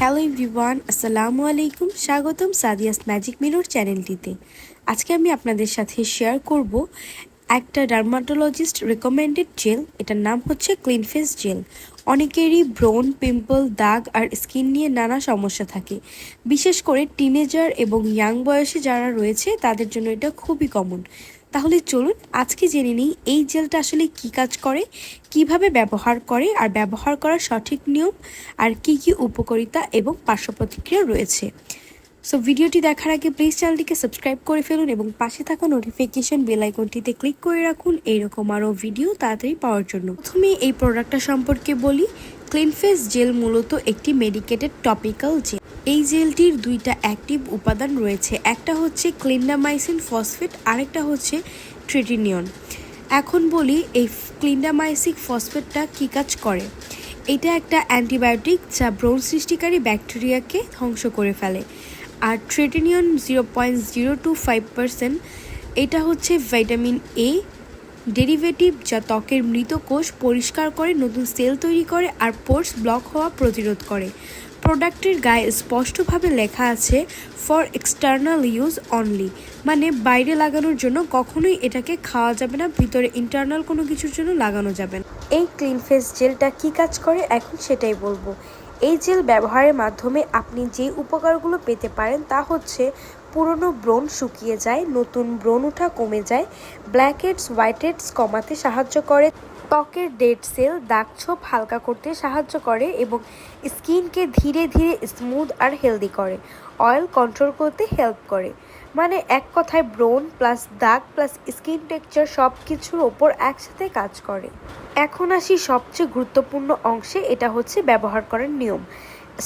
Hello everyone, আসসালামু আলাইকুম। স্বাগতম সাদিয়াস ম্যাজিক মিরর চ্যানেলটিতে। আজকে আমি আপনাদের সাথে শেয়ার করব একটা ডার্মাটোলজিস্ট রেকমেন্ডেড জেল এটার নাম হচ্ছে ক্লিন ফেস জেল অনেকেরই ব্রন পিম্পল দাগ আর স্কিন নিয়ে নানা সমস্যা থাকে। বিশেষ করে টিনেজার এবং ইয়াং বয়সে যারা রয়েছে, তাদের জন্য এটা খুবই কমন তাহলে চলুন আজকে জেনে নিই এই জেলটা আসলে কি কাজ করে, কীভাবে ব্যবহার করে আর ব্যবহার করার সঠিক নিয়ম আর কি কি উপকারিতা এবং পার্শ্ব প্রতিক্রিয়া রয়েছে। সো ভিডিওটি দেখার আগে প্লিজ চ্যানেলটিকে সাবস্ক্রাইব করে ফেলুন এবং পাশে থাকা নোটিফিকেশন বেল আইকনটিতে ক্লিক করে রাখুন। এইরকম আরও ভিডিও তাড়াতাড়ি পাওয়ার জন্য। প্রথমে এই প্রোডাক্টটা সম্পর্কে বলি ক্লিনফেস জেল মূলত একটি মেডিকেটেড টপিক্যাল জেল। এই জেলটির দুইটা অ্যাক্টিভ উপাদান রয়েছে। একটা হচ্ছে ক্লিন্ডামাইসিন ফসফেট আরেকটা হচ্ছে ট্রেটিনিয়ন এখন বলি এই ক্লিন্ডামাইসিক ফসফেটটা কী কাজ করে? এটা একটা অ্যান্টিবায়োটিক যা ব্রণ সৃষ্টিকারী ব্যাকটেরিয়াকে ধ্বংস করে ফেলে। আর tretinoin zero point zero two five percent এটা হচ্ছে ভিটামিন এ ডেরিভেটিভ যা ত্বকের মৃত কোষ পরিষ্কার করে, নতুন সেল তৈরি করে, আর পোর্স ব্লক হওয়া প্রতিরোধ করে। প্রোডাক্টের গায়ে স্পষ্টভাবে লেখা আছে ফর এক্সটার্নাল ইউজ অনলি মানে বাইরে লাগানোর জন্য কখনোই এটাকে খাওয়া যাবে না, ভিতরে ইন্টারনাল কোনো কিছুর জন্য লাগানো যাবে না। এই ক্লিন ফেস জেলটা কি কাজ করে? এখন সেটাই বলব। এই জেল ব্যবহারের মাধ্যমে আপনি যে উপকারগুলো পেতে পারেন তা হচ্ছে, পুরনো ব্রণ শুকিয়ে যায়, নতুন ব্রণ ওঠা কমে যায় ব্ল্যাক হেডস হোয়াইট হেডস কমাতে সাহায্য করে ত্বকের ডেড সেল, দাগ ছোপ হালকা করতে সাহায্য করে এবং স্কিনকে ধীরে ধীরে স্মুথ আর হেলদি করে। অয়েল কন্ট্রোল করতে হেল্প করে। মানে এক কথায় ব্রোন প্লাস দাগ প্লাস স্কিন টেক্সচার সব কিছুর ওপর একসাথে কাজ করে। এখন আসি সবচেয়ে গুরুত্বপূর্ণ অংশে, এটা হচ্ছে ব্যবহার করার নিয়ম।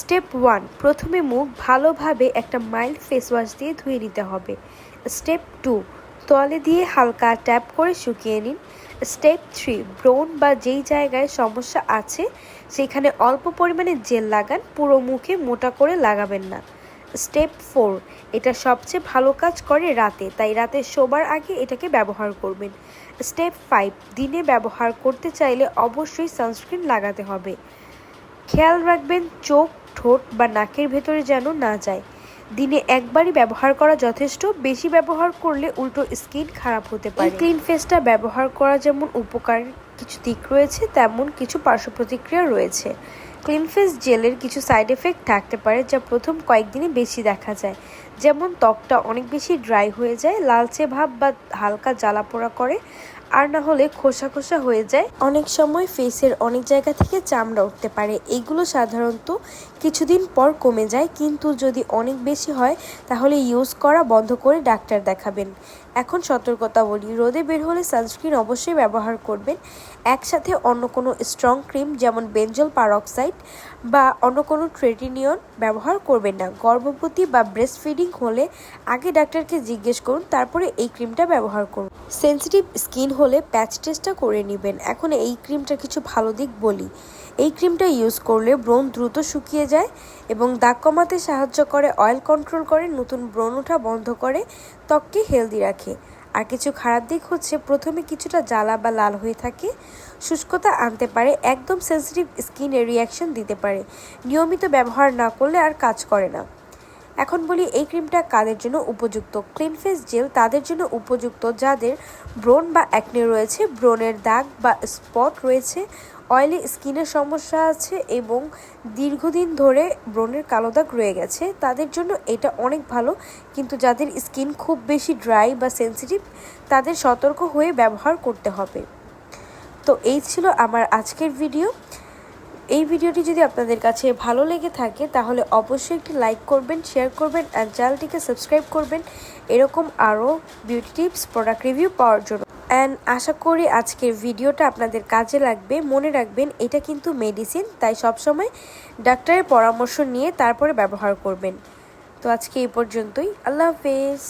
স্টেপ ওয়ান, প্রথমে মুখ ভালোভাবে একটা মাইল্ড ফেস ওয়াশ দিয়ে ধুয়ে নিতে হবে। স্টেপ টু তোয়ালে দিয়ে হালকা ট্যাপ করে শুকিয়ে নিন। স্টেপ থ্রি, ব্রোন বা যেই জায়গায় সমস্যা আছে, সেখানে অল্প পরিমাণে জেল লাগান, পুরো মুখে মোটা করে লাগাবেন না। স্টেপ ফোর, এটা সবচেয়ে ভালো কাজ করে রাতে, তাই রাতে শোবার আগে এটাকে ব্যবহার করবেন। স্টেপ ফাইভ, দিনে ব্যবহার করতে চাইলে অবশ্যই সানস্ক্রিন লাগাতে হবে। খেয়াল রাখবেন, চোখ, ঠোঁট বা নাকের ভেতরে যেন না যায়। দিনে একবারই ব্যবহার করা যথেষ্ট। বেশি ব্যবহার করলে উল্টো স্কিন খারাপ হতে পারে। ক্লিন ফেসটা ব্যবহার করা যেমন উপকার কিছু দিক রয়েছে, তেমন কিছু পার্শ্ব প্রতিক্রিয়া রয়েছে। ক্লিন ফেস জেলের কিছু সাইড এফেক্ট থাকতে পারে যা প্রথম কয়েকদিনে বেশি দেখা যায়। যেমন ত্বকটা অনেক বেশি ড্রাই হয়ে যায়, লালচে ভাব বা হালকা জ্বালা পোড়া করে। আর না হলে খোসা খোসা হয়ে যায়। অনেক সময় ফেসের অনেক জায়গা থেকে চামড়া উঠতে পারে। এগুলো সাধারণত কিছুদিন পর কমে যায়, কিন্তু যদি অনেক বেশি হয়, তাহলে ইউজ করা বন্ধ করে ডাক্তার দেখাবেন। এখন সতর্কতা বলি, রোদে বের হলে সানস্ক্রিন অবশ্যই ব্যবহার করবেন। একসাথে অন্য কোনো স্ট্রং ক্রিম যেমন বেঞ্জল পারক্সাইড বা অন্য কোনো ট্রেটিনিয়ন ব্যবহার করবেন না। গর্ভবতী বা ব্রেস্ট ফিডিং হলে আগে ডাক্তারকে জিজ্ঞেস করুন, তারপরে এই ক্রিমটা ব্যবহার করুন। সেন্সিটিভ স্কিন হলে প্যাচ টেস্টটা করে নেবেন। এখন এই ক্রিমটার কিছু ভালো দিক বলি। এই ক্রিমটা ইউজ করলে ব্রণ দ্রুত শুকিয়ে যায় এবং দাগ কমাতে সাহায্য করে, অয়েল কন্ট্রোল করে, নতুন ব্রণ ওঠা বন্ধ করে, ত্বককে হেলদি রাখে। আর কিছু খারাপ দিক হচ্ছে, প্রথমে কিছুটা জ্বালা বা লাল হয়ে থাকে, শুষ্কতা আনতে পারে, একদম সেন্সিটিভ স্কিনে রিয়াকশন দিতে পারে। নিয়মিত ব্যবহার না করলে আর কাজ করে না। এখন বলি এই ক্রিমটা কাদের জন্য উপযুক্ত? ক্লিন ফেস জেল তাদের জন্য উপযুক্ত যাদের ব্রোন বা অ্যাকনে রয়েছে, ব্রণের দাগ বা স্পট রয়েছে অয়েলি স্কিনের সমস্যা আছে এবং দীর্ঘদিন ধরে ব্রণের কালো দাগ রয়ে গেছে, তাদের জন্য এটা অনেক ভালো। কিন্তু যাদের স্কিন খুব বেশি ড্রাই বা সেন্সিটিভ তাদের সতর্ক হয়ে ব্যবহার করতে হবে। তো এই ছিল আমার আজকের ভিডিও এই ভিডিওটি যদি আপনাদের কাছে ভালো লেগে থাকে, তাহলে অবশ্যই একটি লাইক করবেন শেয়ার করবেন অ্যান্ড চ্যানেলটিকে সাবস্ক্রাইব করবেন। এরকম আরও বিউটি টিপস প্রোডাক্ট রিভিউ পাওয়ার জন্য। অ্যান্ড আশা করি আজকের ভিডিওটা আপনাদের কাজে লাগবে, মনে রাখবেন, এটা কিন্তু মেডিসিন তাই সবসময় ডাক্তারের পরামর্শ নিয়ে তারপরে ব্যবহার করবেন। তো আজকে এই পর্যন্তই, আল্লাহ হাফেজ।